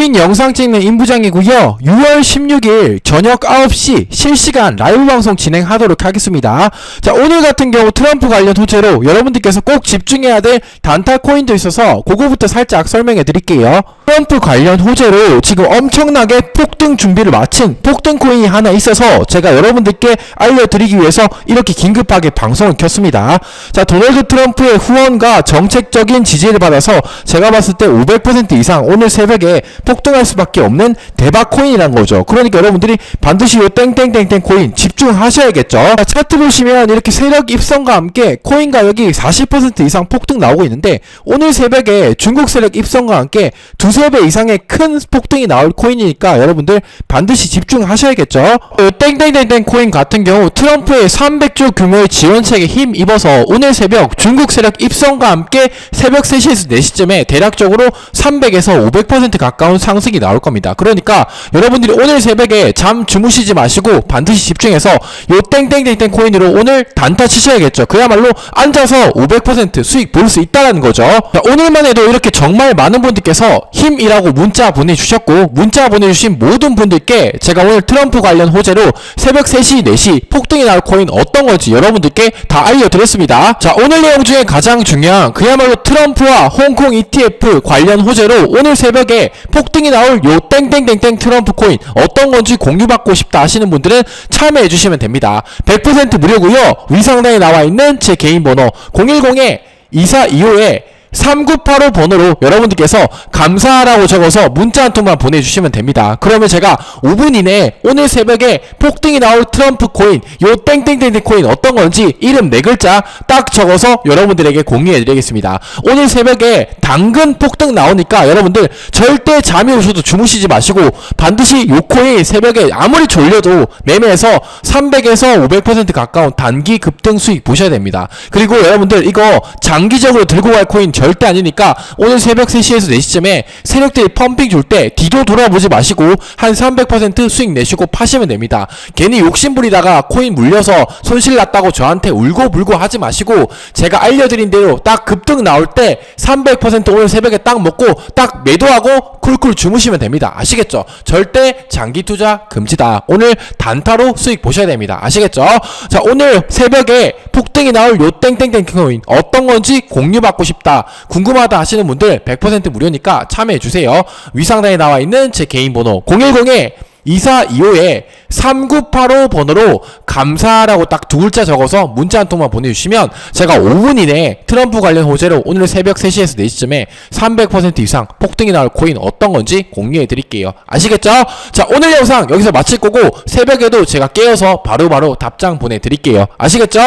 코인 영상 찍는 임부장이고요. 6월 16일 저녁 9시 실시간 라이브 방송 진행하도록 하겠습니다. 자, 오늘 같은 경우 트럼프 관련 호재로 여러분들께서 꼭 집중해야 될 단타 코인도 있어서 그거부터 살짝 설명해 드릴게요. 트럼프 관련 호재로 지금 엄청나게 폭등 준비를 마친 폭등 코인이 하나 있어서 제가 여러분들께 알려드리기 위해서 이렇게 긴급하게 방송을 켰습니다. 자, 도널드 트럼프의 후원과 정책적인 지지를 받아서 제가 봤을 때 500% 이상 오늘 새벽에 폭등할 수밖에 없는 대박 코인이란 거죠. 그러니까 여러분들이 반드시 요 땡땡땡땡 코인 집중하셔야겠죠. 자, 차트 보시면 이렇게 세력 입성과 함께 코인 가격이 40% 이상 폭등 나오고 있는데 오늘 새벽에 중국 세력 입성과 함께 두세 배 이상의 큰 폭등이 나올 코인이니까 여러분들 반드시 집중하셔야겠죠. 요 땡땡땡땡 코인 같은 경우 트럼프의 300조 규모의 지원책에 힘 입어서 오늘 새벽 중국 세력 입성과 함께 새벽 3시에서 4시쯤에 대략적으로 300에서 500% 가까운 상승이 나올 겁니다. 그러니까 여러분들이 오늘 새벽에 잠 주무시지 마시고 반드시 집중해서 요 땡땡땡땡 코인으로 오늘 단타 치셔야겠죠. 그야말로 앉아서 500% 수익 볼 수 있다는 거죠. 자, 오늘만 해도 이렇게 정말 많은 분들께서 힘이라고 문자 보내주셨고 문자 보내주신 모든 분들께 제가 오늘 트럼프 관련 호재로 새벽 3시, 4시 폭등이 나올 코인 어떤 건지 여러분들께 다 알려드렸습니다. 자 오늘 내용 중에 가장 중요한 그야말로 트럼프와 홍콩 ETF 관련 호재로 오늘 새벽에 폭 등이 나올 요 땡땡땡땡 트럼프 코인 어떤 건지 공유받고 싶다 하시는 분들은 참여해 주시면 됩니다. 100% 무료고요. 위상단에 나와 있는 제 개인 번호 010에 2425에 3985 번호로 여러분들께서 감사하라고 적어서 문자 한 통만 보내주시면 됩니다. 그러면 제가 5분 이내에 오늘 새벽에 폭등이 나올 트럼프 코인, 요 땡땡땡땡 코인 어떤 건지 이름 네 글자 딱 적어서 여러분들에게 공유해드리겠습니다. 오늘 새벽에 당근 폭등 나오니까 여러분들 절대 잠이 오셔도 주무시지 마시고 반드시 요 코인 새벽에 아무리 졸려도 매매해서 300에서 500% 가까운 단기 급등 수익 보셔야 됩니다. 그리고 여러분들 이거 장기적으로 들고 갈 코인 절대 아니니까 오늘 새벽 3시에서 4시쯤에 세력들이 펌핑 줄 때 뒤도 돌아보지 마시고 한 300% 수익 내시고 파시면 됩니다. 괜히 욕심부리다가 코인 물려서 손실 났다고 저한테 울고 불고 하지 마시고 제가 알려드린 대로 딱 급등 나올 때 300% 오늘 새벽에 딱 먹고 딱 매도하고 쿨쿨 주무시면 됩니다. 아시겠죠? 절대 장기 투자 금지다. 오늘 단타로 수익 보셔야 됩니다. 아시겠죠? 자, 오늘 새벽에 폭등이 나올 요 땡땡땡 코인 어떤 건지 공유받고 싶다. 궁금하다 하시는 분들 100% 무료니까 참여해 주세요. 위상단에 나와 있는 제 개인 번호 010에 2425에 3985 번호로 감사라고 딱 두 글자 적어서 문자 한 통만 보내주시면 제가 5분 이내에 트럼프 관련 호재로 오늘 새벽 3시에서 4시쯤에 300% 이상 폭등이 나올 코인 어떤 건지 공유해 드릴게요. 아시겠죠? 자, 오늘 영상 여기서 마칠 거고 새벽에도 제가 깨어서 바로바로 답장 보내드릴게요. 아시겠죠?